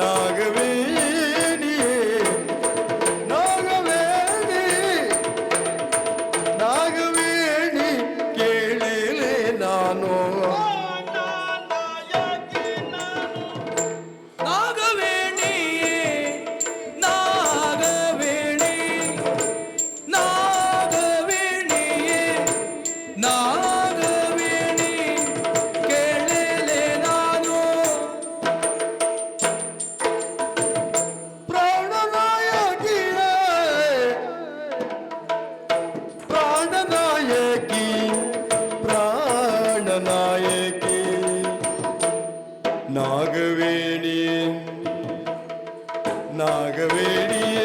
நாகவே நாகவேணி நாகவேணி.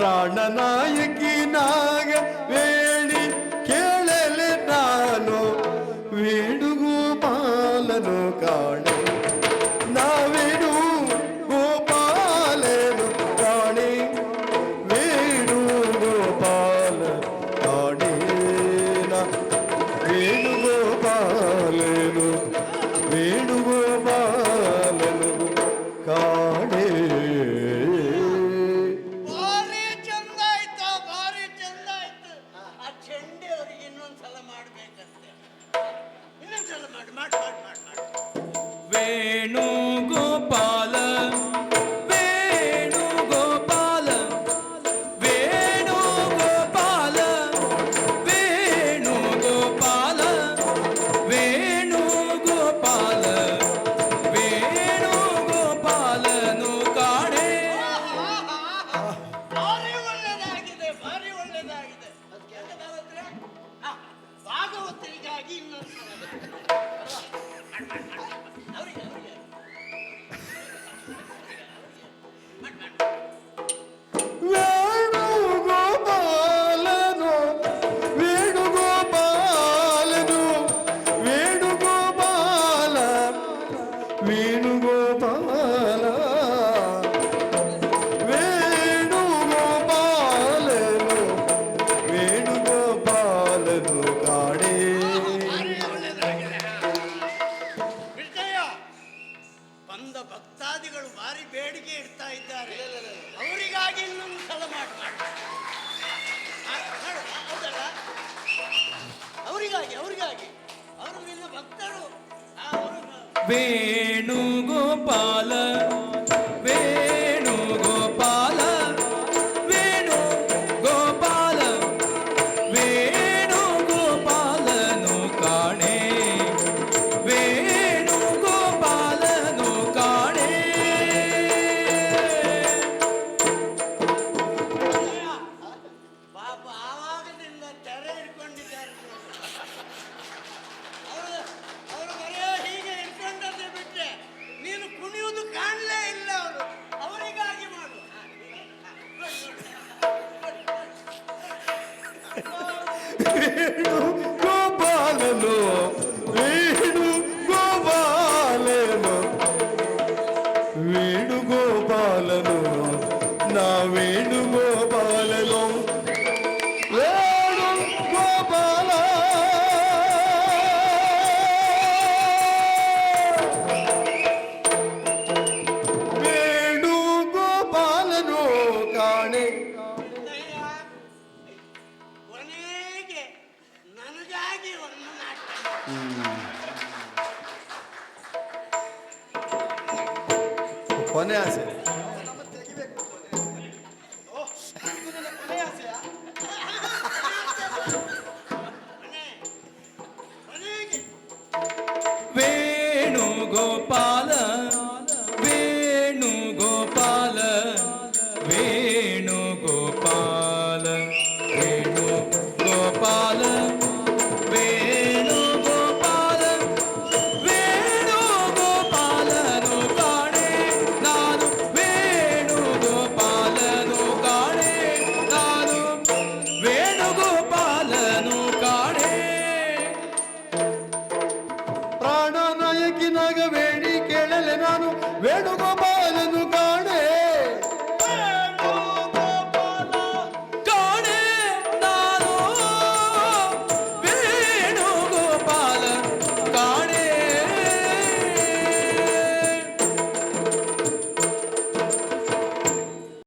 பிராணநாயகினாக வே வேணுகோபால வேணுகோபால வேணுகோபால வேணுகோபால வேணுகோபால வேணுகோபாலನು ಕಾಣೆ ಭಾರಿ ಒಳ್ಳೆದಾಗಿದೆ ಭಾರಿ ಒಳ್ಳೆದಾಗಿದೆ ಭಾಗವತರಿಗಾಗಿ ಇನ್ನೊಂದು ಅವರಿಗೆ ಅವರಿಗಾಗಿ ಅವರಿಗಾಗಿ. ಅವರು ನಿನ್ನ ಭಕ್ತರು. Venugopal. No. Hum. Opa, né,